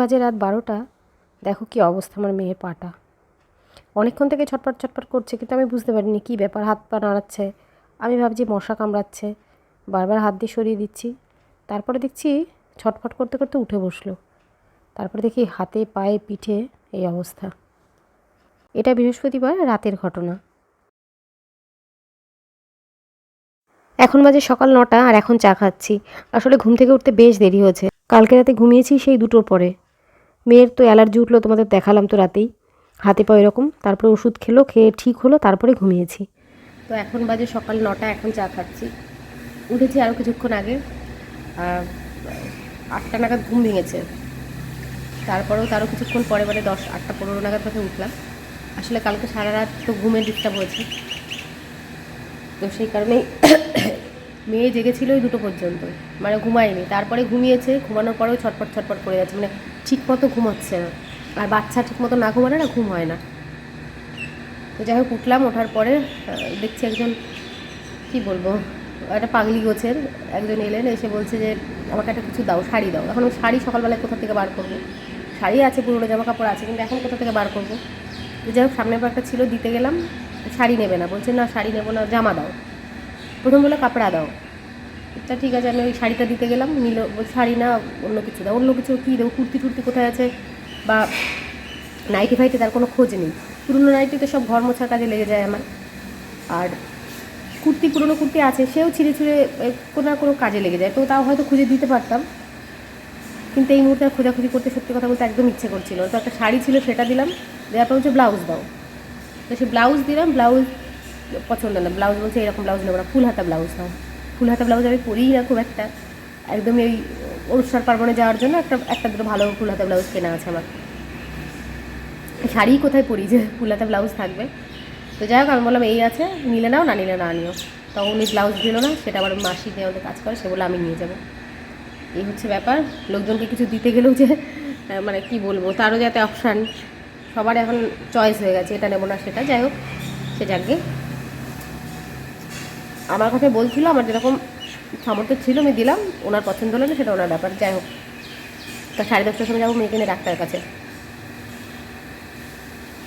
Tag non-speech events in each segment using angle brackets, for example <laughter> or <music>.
বাজে রাত বারোটা। দেখো কি অবস্থা আমার মেয়ের পাটা। অনেকক্ষণ থেকে ছটপট ছটপট করছে, কিন্তু আমি বুঝতে পারিনি কী ব্যাপার, হাত পা নাড়াচ্ছে। আমি ভাবছি মশা কামড়াচ্ছে। বারবার হাত দিয়ে সরিয়ে দিচ্ছি। তারপরে দেখছি ছটফট করতে করতে উঠে বসল। তারপরে দেখি হাতে, পায়ে, পিঠে এই অবস্থা। এটা বৃহস্পতিবার রাতের ঘটনা। এখন বাজে সকাল নটা, আর এখন চা খাচ্ছি। আসলে ঘুম থেকে উঠতে বেশ দেরি হয়েছে। কালকে রাতে ঘুমিয়েছি সেই দুটোর পরে। মেয়ের তো অ্যালার্জি উঠল, তোমাদের দেখালাম তো রাতেই। হাতে পায়ে এরকম, তারপরে ওষুধ খেলো, খেয়ে ঠিক হলো, তারপরে ঘুমিয়েছি। তো এখন বাজে সকাল নটা, এখন চা খাচ্ছি। উঠেছি আরও কিছুক্ষণ আগে আটটা নাগাদ ঘুম ভেঙেছে। তারপরেও তারও কিছুক্ষণ পরে মানে দশ, আটটা পনেরো নাগাদ থেকে উঠলাম। আসলে কালকে সারা রাত তো ঘুমের ডিস্টার্ব হয়েছে। তো সেই কারণেই মেয়ে জেগেছিল ওই দুটো পর্যন্ত। মানে ঘুমায়নি। তারপরে ঘুমিয়েছে, ঘুমানোর পরেও ছটপট ছটপট করে যাচ্ছে। মানে ঠিক মতো ঘুমাচ্ছে না। আর বাচ্চা ঠিক মতো না ঘুমালে না, ঘুম হয় না। তো যাই হোক, উঠলাম, ওঠার পরে দেখছি একজন, কি বলব, একটা পাগলি গোছের একজন এলেন, এসে বলছে যে, আমাকে একটা কিছু দাও, শাড়ি দাও। এখন আমি শাড়ি সকালবেলায় কোথা থেকে বার করব? শাড়ি আছে, পুরোনো জামা কাপড় আছে, কিন্তু এখন কোথা থেকে বার করব? তো যাই হোক, সামনে একটা ছিল, দিতে গেলাম, শাড়ি নেবে না। বলছে, না, শাড়ি নেব না, জামা দাও। প্রথম বলে কাপড়া দাও তা ঠিক আছে, আমি ওই শাড়িটা দিতে গেলাম, নিল শাড়ি না, অন্য কিছু দাও, অন্য কিছু কী দেবো কুর্তি টুর্তি কোথায় আছে? বা নাইটি ফাইটি তার কোনো খোঁজ নেই। পুরনো নাইটি তো সব ঘর মোছার কাজে লেগে যায় আমার। আর কুর্তি, পুরনো কুর্তি আছে, সেও ছিঁড়ে ছিঁড়ে কোনো না কোনো কাজে লেগে যায়। তো তাও হয়তো খুঁজে দিতে পারতাম। কিন্তু এই মুহূর্তে খোঁজাখুঁজি করতে, সত্যি কথা বলতে একদম ইচ্ছে করছিল তো একটা শাড়ি ছিল, সেটা দিলাম, দেওয়ার পর হচ্ছে ব্লাউজ দাও। তো সে ব্লাউজ দিলাম, ব্লাউজ পছন্দ না। ব্লাউজ বলছে এরকম ব্লাউজ নেব না ফুল হাতা ব্লাউজ দাও ফুল হাতা ব্লাউজ আমি পরিই না খুব একটা। একদমই ওই অনুষ্ঠান পার্বণে যাওয়ার জন্য একটা একটা দুটো ভালো ফুল হাতা ব্লাউজ কেনা আছে আমার। শাড়ি কোথায় পরি যে ফুল হাতা ব্লাউজ থাকবে। তো যাই হোক, আমি বললাম, এই আছে, নিলে নাও, না নিলে না নিও। তো উনি ব্লাউজ দিল না, সেটা আবার মাসি দিয়ে ওদের কাজ করে, সে বলে আমি নিয়ে যাব। এই হচ্ছে ব্যাপার। লোকজনকে কিছু দিতে গেলেও যে মানে কি বলব, তারও যাতে অপশান সবার এখন চয়েস হয়ে গেছে, এটা নেব না, সেটা। যাই হোক, সে যাকে আমার কথা বলছিল, আমার যেরকম সামর্থ্য ছিল, আমি দিলাম। ওনার পছন্দ হলো না, সেটা ওনার ব্যাপার, যাই হোক। তা সাড়ে দশটার সময় যাব মেয়েকে নিয়ে ডাক্তারের কাছে।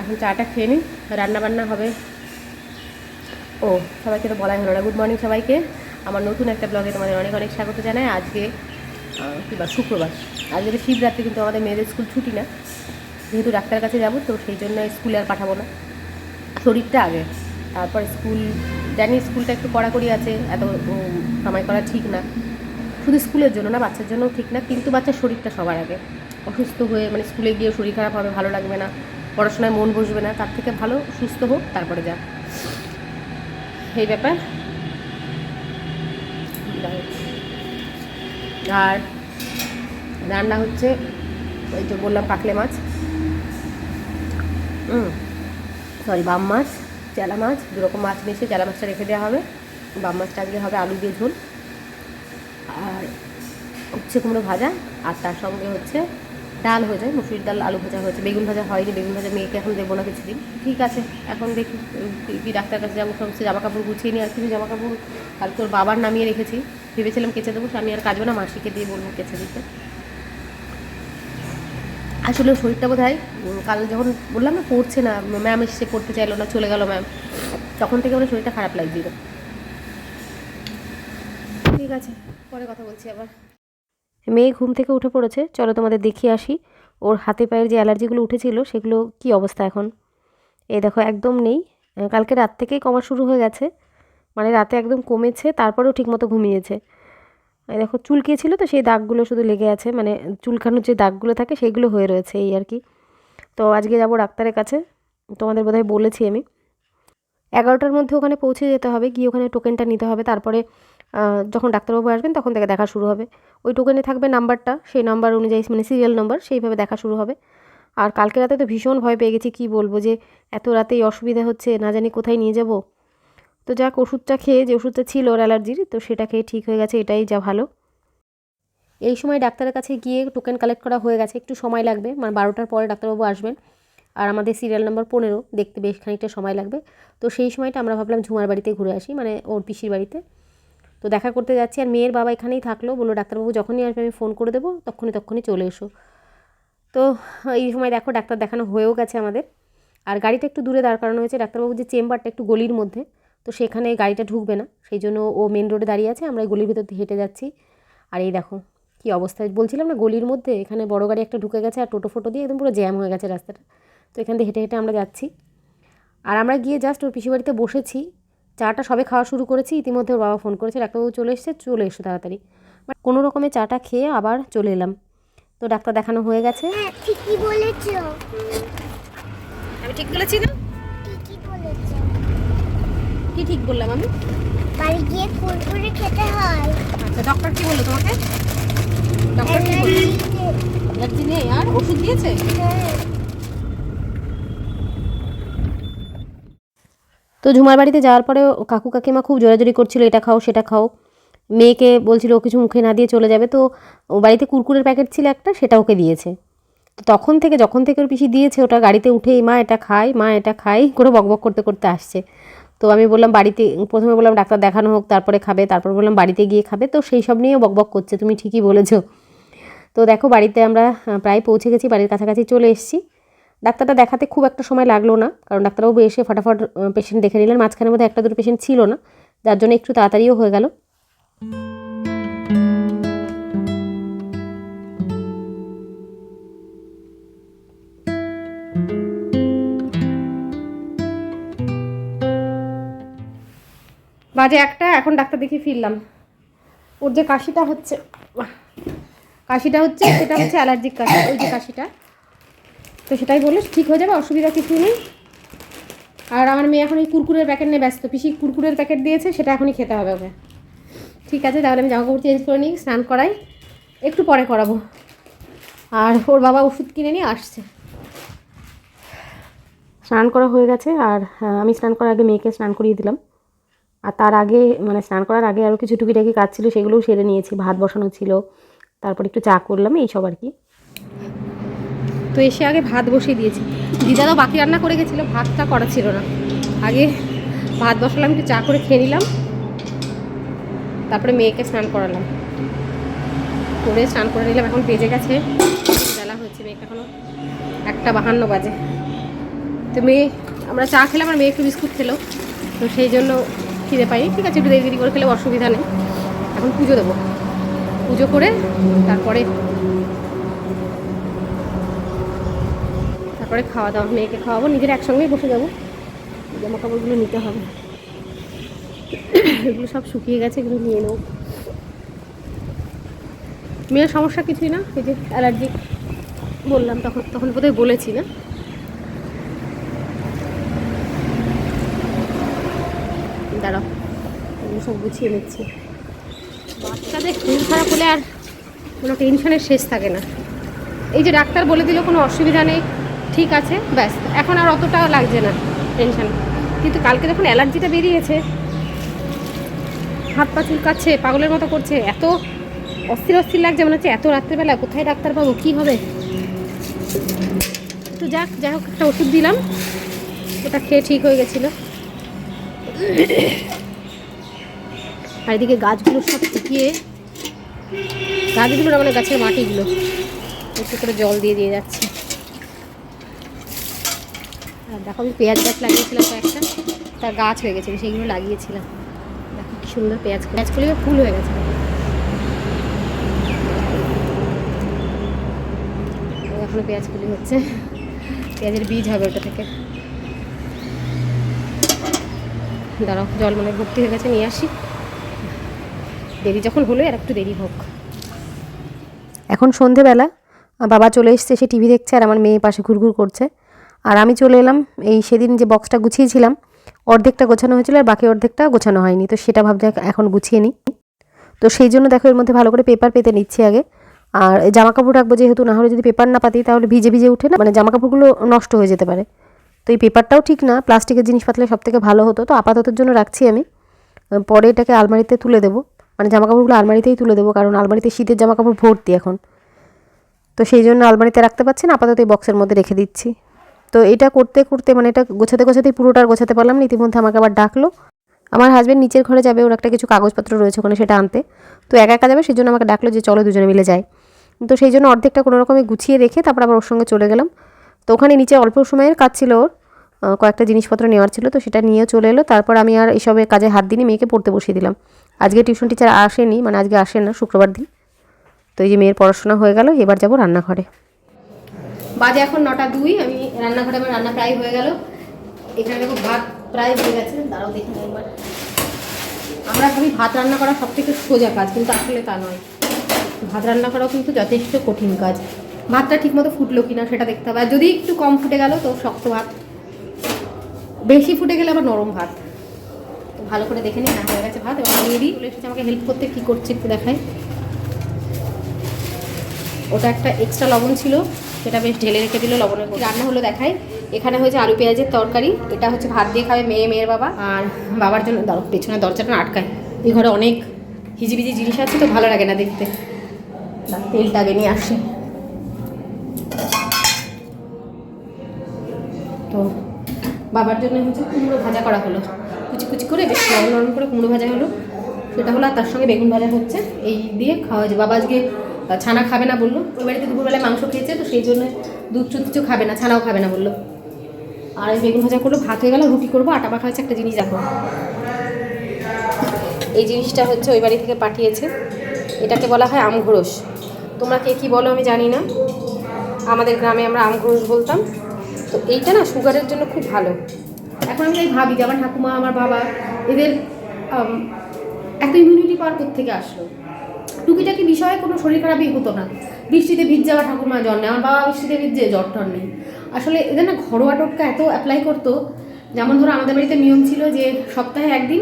এখন চাটা খেয়ে নিই রান্না বান্না হবে। ও, সবাইকে তো বলাই হলো না। গুড মর্নিং সবাইকে। আমার নতুন একটা ব্লগে তোমাদের অনেক অনেক স্বাগত জানাই। আজকে কী বার শুক্রবার। আজকে তো শিবরাত্রি, কিন্তু আমাদের মেয়েদের স্কুল ছুটি না। যেহেতু ডাক্তারের কাছে যাব, তো সেই জন্য স্কুলে আর পাঠাবো না। শরীরটা আগে, তারপর স্কুল জানি স্কুলটা একটু কড়াকড়ি আছে, এত কামাই করা ঠিক না। শুধু স্কুলের জন্য না, বাচ্চার জন্যও ঠিক না, কিন্তু বাচ্চার শরীরটা সবার আগে। অসুস্থ হয়ে মানে স্কুলে গিয়ে শরীর খারাপ হবে, ভালো লাগবে না, পড়াশোনায় মন বসবে না, তার থেকে ভালো সুস্থ হোক, তারপরে যা। এই ব্যাপার। আর রান্না হচ্ছে, ওই যে বললাম কাকলে মাছ। হুম সরি বাম মাছ। চেলা মাছ, দুরকম মাছ মিশিয়ে চেলা মাছটা রেখে দেওয়া হবে। বাম মাছটা আজকে হবে আলু দিয়ে ঝোল। আর উচ্ছে কুমড়ো ভাজা, আর তার সঙ্গে হচ্ছে ডাল হয়ে যায়, মুসুরির ডাল, আলু ভাজা হয়েছে। বেগুন ভাজা হয়নি, বেগুন ভাজা মেয়েকে এখন দেবো না কিছুদিন। ঠিক আছে, এখন দেখি, কি- ডাক্তার কাছে যাব সমস্ত জামা কাপড় গুছিয়ে নিয়ে আর কিছু জামা কাপড় কাল তোর বাবার নামিয়ে রেখেছি। ভেবেছিলাম কেচে দেবো আমি আর কাজবো না, মাসিকে দিয়ে বলব কেচে দিতে। আসলে শরীরটা বোধ হয় কাল যখন বললাম না পড়ছে না ম্যাম এসে পড়তে চাইলো না, চলে গেল ম্যাম তখন থেকে আমার শরীরটা খারাপ লাগছিল। ঠিক আছে, পরে কথা বলছি আবার। মেয়ে ঘুম থেকে উঠে পড়েছে, চলো তোমাদের দেখিয়ে আসি। ওর হাতে পায়ের যে অ্যালার্জিগুলো উঠেছিল, সেগুলো কি অবস্থা এখন? এই দেখো, একদম নেই। কালকে রাত থেকেই কমা শুরু হয়ে গেছে। মানে রাতে একদম কমেছে, তারপরেও ঠিকমতো ঘুমিয়েছে। দেখো চুলকিয়েছিল তো, সেই দাগগুলো শুধু লেগে আছে মানে চুলকানোর যে দাগগুলো থাকে সেইগুলো হয়ে রয়েছে এই আর কি। তো আজকে যাব ডাক্তারের কাছে, তোমাদের বোধহয় বলেছি আমি। এগারোটার মধ্যে ওখানে পৌঁছে যেতে হবে, গিয়ে ওখানে টোকেনটা নিতে হবে, তারপরে যখন ডাক্তারবাবু আসবেন তখন থেকে দেখা শুরু হবে। ওই টোকেনে থাকবে নাম্বারটা সেই নাম্বার অনুযায়ী মানে সিরিয়াল নাম্বার সেইভাবে দেখা শুরু হবে। আর কালকে রাতে তো ভীষণ ভয় পেয়ে গেছি, কী বলব যে এত রাতেই অসুবিধা হচ্ছে, না জানি কোথায় নিয়ে যাব। তো যাক, ওষুধটা খেয়ে যে ওষুধটা ছিল ওর অ্যালার্জির, তো সেটা খেয়ে ঠিক হয়ে গেছে, এটাই যা ভালো। এই সময় ডাক্তারের কাছে গিয়ে টোকেন কালেক্ট করা হয়ে গেছে, একটু সময় লাগবে মানে বারোটার পরে ডাক্তারবাবু আসবেন। আর আমাদের সিরিয়াল নাম্বার পনেরো, দেখতে বেশ খানিকটা সময় লাগবে। তো সেই সময়টা আমরা ভাবলাম ঝুমার বাড়িতে ঘুরে আসি মানে ওর পিসির বাড়িতে। তো দেখা করতে যাচ্ছি, আর মেয়ের বাবা এখানেই থাকল, বলল, ডাক্তারবাবু, যখনই আসবে, আমি ফোন করে দেবো, তখনই তখনই চলে এসো। তো এই সময় দেখো, ডাক্তার দেখানো হয়েও গেছে আমাদের। আর গাড়িটা একটু দূরে দাঁড় করানো হয়েছে ডাক্তারবাবুর যে চেম্বারটা একটু গলির মধ্যে তো সেখানে গাড়িটা ঢুকবে না। সেই জন্য ও মেন রোডে দাঁড়িয়ে আছে। আমরা এই গলির ভিতর দিয়ে হেঁটে যাচ্ছি। আর এই দেখো কি অবস্থা। বলছিলাম না গলির মধ্যে এখানে বড় গাড়ি একটা ঢুকে গেছে আর টোটো ফোটো দিয়ে একদম পুরো জ্যাম হয়ে গেছে রাস্তাটা। তো এখান দিয়ে হেঁটে হেঁটে আমরা যাচ্ছি। আর আমরা গিয়ে জাস্ট ওর পিসি বাড়িতে বসেছি। চাটা সবে খাওয়া শুরু করেছি। ইতিমধ্যে ওর বাবা ফোন করেছে ডাক্তারবাবু চলে এসেছে চলে এসো তাড়াতাড়ি। বাট কোনো রকমে চাটা খেয়ে আবার চলে এলাম। তো ডাক্তার দেখানো হয়ে গেছে। হ্যাঁ ঠিকই বলেছ। আমি ঠিক বলেছি না? কি ঠিক বললাম আমি? বাড়ি গিয়ে কুরকুরে খেতে হয়। আচ্ছা ডক্টর কি বলল তোমাকে? ডক্টর কি বলল? এনার্জিতে অ্যালার্জি নেই? আর ওষুধ দিয়েছে? হ্যাঁ। তো ঝুমার বাড়িতে যাওয়ার পরে কাকু কাকিমা খুব জোরাজোরি করছিল এটা খাও সেটা খাও। মেয়েকে বলছিল ও কিছু মুখে না দিয়ে চলে যাবে তো ও বাড়িতে কুরকুরের প্যাকেট ছিল একটা সেটা ওকে দিয়েছে। তো তখন থেকে যখন থেকে ওর পিসি দিয়েছে ওটা গাড়িতে উঠেই মা এটা খাই মা এটা খাই করে বকবক করতে করতে আসছে। তো আমি বললাম বাড়িতে, প্রথমে বললাম ডাক্তার দেখানো হোক, তারপরে খাবে, তারপর বললাম বাড়িতে গিয়ে খাবে, তো সেই সব নিয়েও বকবক করছে, তুমি ঠিকই বলেছ। তো দেখো বাড়িতে আমরা প্রায় পৌঁছে গেছি, বাড়ির কাছাকাছি চলে এসেছি। ডাক্তারটা দেখাতে খুব একটা সময় লাগল না, কারণ ডাক্তারবাবু এসে ফটাফট পেশেন্ট দেখে নিলেন, মাঝখানের মধ্যে একটা দুটো পেশেন্ট ছিল না, যার জন্য একটু তাড়াতাড়িও হয়ে গেল। বাজে একটা, এখন ডাক্তার দেখিয়ে ফিরলাম। ওর যে কাশিটা হচ্ছে কাশিটা হচ্ছে, সেটা হচ্ছে অ্যালার্জিক কাশি, ওই যে কাশিটা। তো সেটাই বললে ঠিক হয়ে যাবে, অসুবিধা কিছু নেই। আর আমার মেয়ে এখন এই কুরকুরের প্যাকেট নিয়ে ব্যস্ত। পিসি কুরকুরের প্যাকেট দিয়েছে, সেটা এখনই খেতে হবে ওকে। ঠিক আছে, তাহলে আমি জামা কাপড় চেঞ্জ করে নিই, স্নান করাই, একটু পরে করাবো। আর ওর বাবা ওষুধ কিনে নিয়ে আসছে। স্নান করা হয়ে গেছে, আর আমি স্নান করার আগে মেয়েকে স্নান করিয়ে দিলাম। আর তার আগে মানে স্নান করার আগে আরও কিছু টুকিটাকি কাজ ছিল, সেগুলোও সেরে নিয়েছি। ভাত বসানো ছিল। তারপর একটু চা করলাম এইসব আর কি। তো এসে আগে ভাত বসিয়ে দিয়েছি। দিদা তো বাকি রান্না করে গেছিল, ভাতটা করা ছিল না। আগে ভাত বসালাম, একটু চা করে খেয়ে নিলাম। তারপরে মেয়েকে স্নান করালাম। করে স্নান করে নিলাম, এখন বেজে গেছে। বেলা হচ্ছে মেয়েকে এখনও একটা বাহান্ন বাজে। তো মেয়ে, আমরা চা খেলাম আর মেয়ে একটু বিস্কুট খেলো। তো সেই জন্য খিদে পাইনি, ঠিক আছে, একটু দেরি দেরি করে খেলে অসুবিধা নেই। এখন পুজো দেবো। পুজো করে তারপরে তারপরে খাওয়া দাওয়া, মেয়েকে খাওয়াবো, নিজের একসঙ্গেই বসে যাব। জামা কাপড়গুলো নিতে হবে। এগুলো সব শুকিয়ে গেছে, এগুলো নিয়ে নেব। মেয়ের সমস্যা কিছুই না, এই যে অ্যালার্জি বললাম তখন তখন বোধহয় বলেছি না দাঁড়াও এগুলো সব গুছিয়ে নিচ্ছি। বাচ্চাদের শরীর খারাপ হলে আর কোনো টেনশনের শেষ থাকে না। এই যে ডাক্তার বলে দিল, কোনো অসুবিধা নেই, ঠিক আছে, ব্যাস। এখন আর অতটা লাগছে না টেনশন। কিন্তু কালকে যখন অ্যালার্জিটা বেরিয়েছে। হাত পা চুলকাচ্ছে, পাগলের মতো করছে, এত অস্থির অস্থির লাগছে, মনে হচ্ছে এত রাত্রেবেলা কোথায় ডাক্তার পাবো কী হবে? তো যাক, যাই হোক, একটা ওষুধ দিলাম। ওটা খেয়ে ঠিক হয়ে গেছিল। আর এদিকে গাছগুলো সব শুকিয়ে গাছগুলো না মানে গাছের মাটিগুলো একটু করে জল দিয়ে দিয়ে যাচ্ছে। আর দেখো আমি পেঁয়াজ গাছ লাগিয়েছিলাম কয়েকটা, তার গাছ হয়ে গেছে, সেইগুলো লাগিয়েছিলাম। দেখো কি সুন্দর পেঁয়াজ পেঁয়াজ ফুলে হয়ে গেছে। ও এখনও পেঁয়াজ ফুলি হচ্ছে। পেঁয়াজের বীজ হবে ওটা থেকে। দাঁড়াও, জল মানে ভর্তি হয়ে গেছে, নিয়ে আসি। দেরি যখন হলো, আর একটু দেরি হোক। এখন সন্ধেবেলা বাবা চলে এসছে, সে টিভি দেখছে, আর আমার মেয়ে পাশে ঘুরঘুর করছে। আর আমি চলে এলাম, এই সেদিন যে বক্সটা গুছিয়েছিলাম, অর্ধেকটা গোছানো হয়েছিল, আর বাকি অর্ধেকটা গোছানো হয়নি। তো সেটা ভাবছি এখন গুছিয়ে নিই। তো সেই জন্য দেখো, এর মধ্যে ভালো করে পেপার পেতে নিচ্ছি আগে। আর জামা কাপড় রাখব যেহেতু, না হলে যদি পেপার না পাতি, তাহলে ভিজে ভিজে উঠে না মানে জামা কাপড়গুলো নষ্ট হয়ে যেতে পারে। তো এই পেপারটাও ঠিক না, প্লাস্টিকের জিনিস পাতলে সব থেকে ভালো হতো। তো আপাততের জন্য রাখছি আমি। পরে এটাকে আলমারিতে তুলে দেবো। মানে জামা কাপড়গুলো আলমারিতেই তুলে দেবো, কারণ আলমারিতে শীতের জামা কাপড় ভর্তি এখন। তো সেই জন্য আলমারিতে রাখতে পারছি না, আপাতত এই বক্সের মধ্যে রেখে দিচ্ছি। তো এটা করতে করতে মানে এটা গোছাতে গোছাতেই পুরোটা আর গোছাতে পারলাম না, ইতিমধ্যে আমাকে আবার ডাকলো। আমার হাজব্যান্ড নিচের ঘরে যাবে, ওর একটা কিছু কাগজপত্র রয়েছে ওখানে সেটা আনতে। তো একা একা যাবে সেই জন্য আমাকে ডাকলো যে চলো দুজনে মিলে যাই। তো সেই জন্য অর্ধেকটা কোনো রকমে গুছিয়ে রেখে তারপর আবার ওর সঙ্গে চলে গেলাম। তো ওখানে নিচে অল্প সময়ের কাজ ছিল ওর কয়েকটা জিনিসপত্র নেওয়ার ছিল, তো সেটা নিয়ে চলে এলো। তারপর আমি আর এসবের কাজে হাত দিনই মেয়েকে পড়তে বসিয়ে দিলাম। আজকে টিউশন টিচার আসেনি মানে আজকে আসে না, শুক্রবার দিন। তো এই যে মেয়ের পড়াশোনা হয়ে গেল, এবার যাব রান্নাঘরে। বাজে এখন নটা দুই, আমি রান্নাঘরে আমার রান্না প্রায় হয়ে গেল। এখানে দেখো ভাত প্রায় হয়ে গেছে, দাঁড়াও দেখি একবার। আমরা ভাবি ভাত রান্না করা সব থেকে সোজা কাজ, কিন্তু আসলে তা নয়। ভাত রান্না করাও কিন্তু যথেষ্ট কঠিন কাজ। ভাতটা ঠিকমতো ফুটলো কিনা সেটা দেখতে হবে। আর যদি একটু কম ফুটে গেল, তো শক্ত ভাত। বেশি ফুটে গেলে আবার নরম ভাত। ভালো করে দেখে নিই, না হয়ে গেছে ভাত, এবার দিয়ে দিই। এসেছে আমাকে হেল্প করতে, কী করছে একটু দেখায় ওটা একটা এক্সট্রা লবণ ছিল, সেটা বেশ ঢেলে রেখে দিল, লবণের রান্না হলো দেখায় এখানে হয়েছে আলু পেঁয়াজের তরকারি, এটা হচ্ছে ভাত দিয়ে খাবে মেয়ে, মেয়ের বাবা, আর বাবার জন্য পেছনে দরজাটা আটকায়। এই ঘরে অনেক হিজিবিজি জিনিস আছে, তো ভালো লাগে না দেখতে। তেলটা আগে নিয়ে আসি। তো, বাবার জন্য হচ্ছে কুমড়ো ভাজা করা হলো। কুচি করে, বেশ নরম নরম করে কুমড়ো ভাজা হলো। সেটা হলো আর তার সঙ্গে বেগুন ভাজা হচ্ছে, এই দিয়ে খাওয়া যায় বাবা আজকে ছানা খাবে না বলল। ওই বাড়িতে দুপুরবেলায় মাংস খেয়েছে, তো সেই জন্য দুধ চুদ কিছু খাবে না, ছানাও খাবে না বলল। আর এই বেগুন ভাজা করল, ভাত হয়ে গেল, রুটি করব, আটা মাখা হচ্ছে একটা জিনিস দেখো। এই জিনিসটা হচ্ছে ওই বাড়ি থেকে পাঠিয়েছে। এটাকে বলা হয় আমঘোরস। তোমরা কে কী বলো আমি জানি না। আমাদের গ্রামে আমরা আমঘোরস বলতাম। তো এইটা না, সুগারের জন্য খুব ভালো। এখন আমি ভাবি যে আমার ঠাকুমা, আমার বাবা, এদের এত ইমিউনিটি পাওয়ার থেকে আসলো? টুকিটাকি বিষয়ে কোনো শরীর খারাপই হতো না। বৃষ্টিতে ভিজ যাওয়া ঠাকুমা জ্বর নেই। আমার বাবা বৃষ্টিতে ভিজছে, জ্বর টর নেই। আসলে এদের না ঘরোয়া টোটকা এত অ্যাপ্লাই করতো। যেমন ধরো আমাদের বাড়িতে নিয়ম ছিল যে সপ্তাহে একদিন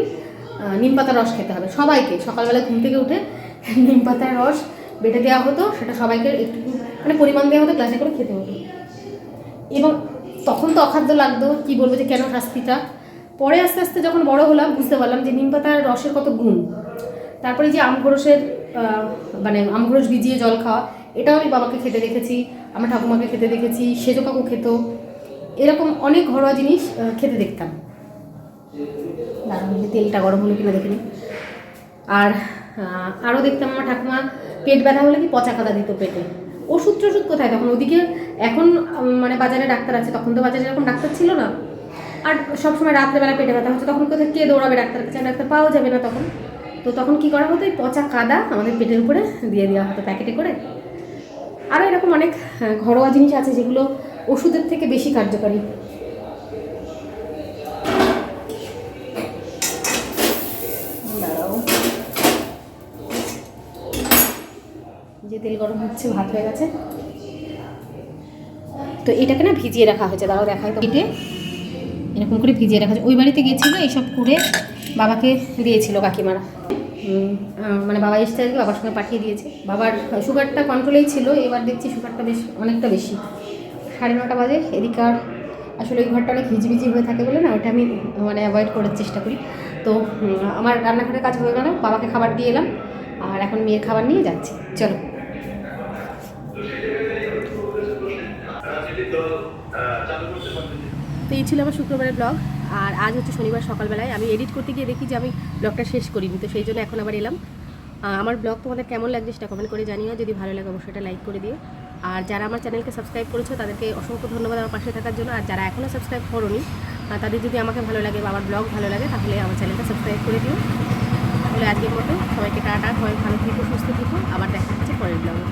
নিম পাতার রস খেতে হবে। সবাইকে, সকালবেলা ঘুম থেকে উঠে <laughs> নিম পাতার রস বেটে দেওয়া হতো। সেটা সবাইকে একটু মানে পরিমাণ দেওয়া হতো, গ্লাসে করে খেতে হতো। এবং তখন তো অখাদ্য লাগতো কি বলব যে কেন শাস্তিটা? পরে আস্তে আস্তে যখন বড় হলাম বুঝতে পারলাম যে নিম পাতার রসের কত গুণ। তারপরে যে আমঘরসের আহ, মানে আমঘরস ভিজিয়ে জল খাওয়া এটাও আমি বাবাকে খেতে দেখেছি আমার ঠাকুমাকে খেতে দেখেছি সেজো কাকু খেত। এরকম অনেক ঘরোয়া জিনিস খেতে দেখতাম। তেলটা গরম হলো কিনা দেখিনি আর আরও দেখতাম আমার ঠাকুমা পেট ব্যথা হলে কি পচা কাদা দিত পেটে। ওষুধ টষুধ কোথায়? তখন ওদিকে এখন মানে বাজারে ডাক্তার আছে, তখন তো বাজারে এরকম ডাক্তার ছিল না। আর সবসময় রাত্রেবেলা পেটে ব্যথা হচ্ছে, তখন কোথায় কে দৌড়াবে ডাক্তার কাছে? ডাক্তার পাওয়া যাবে না তখন। তো তখন কি করা হতো? এই পচা কাদা আমাদের পেটের উপরে দিয়ে দেওয়া হতো প্যাকেটে করে। আরও এরকম অনেক ঘরোয়া জিনিস আছে যেগুলো ওষুধের থেকে বেশি কার্যকারী দাঁড়াও যে তেল গরম হচ্ছে ভাত হয়ে গেছে। তো এটাকে না ভিজিয়ে রাখা হয়েছে দাঁড়াও দেখাই তো এটে এরকম করে ভিজিয়ে রাখা হয়েছে। ওই বাড়িতে গিয়েছিল এইসব করে বাবাকে দিয়েছিল কাকিমারা। মানে বাবা এসছে আজকে বাবার সঙ্গে পাঠিয়ে দিয়েছে। বাবার সুগারটা কন্ট্রোলেই ছিল এবার দেখছি সুগারটা বেশ অনেকটা বেশি। সাড়ে নটা বাজে এদিকে আর আসলে ওই ঘরটা অনেক হিজিবিজি হয়ে থাকে বলে না ওটা আমি মানে অ্যাভয়েড করার চেষ্টা করি। তো আমার রান্নাঘরের কাজ হয়ে গেল বাবাকে খাবার দিয়ে এলাম আর এখন মেয়ের খাবার নিয়ে যাচ্ছি। চলো। তো এই ছিল আমার শুক্রবারের ব্লগ আর আজ হচ্ছে শনিবার সকালবেলায়। আমি এডিট করতে গিয়ে দেখি যে আমি ব্লগটা শেষ করিনি, তো সেই জন্য এখন আবার এলাম। আমার ব্লগ তোমাদের কেমন লাগছে সেটা কমেন্ট করে জানিও। যদি ভালো লাগে অবশ্যই এটা লাইক করে দিও। আর যারা আমার চ্যানেলকে সাবস্ক্রাইব করেছ, তাদেরকে অসংখ্য ধন্যবাদ আমার পাশে থাকার জন্য। আর যারা এখনও সাবস্ক্রাইব করোনি তাদের যদি আমাকে ভালো লাগে বা আমার ব্লগ ভালো লাগে, তাহলে আমার চ্যানেলটা সাবস্ক্রাইব করে দিও। তাহলে আজকের মতো সবাইকে টাটা, সবাই ভালো থেকো, সুস্থ থেকো। আবার দেখা হচ্ছে পরের ব্লগে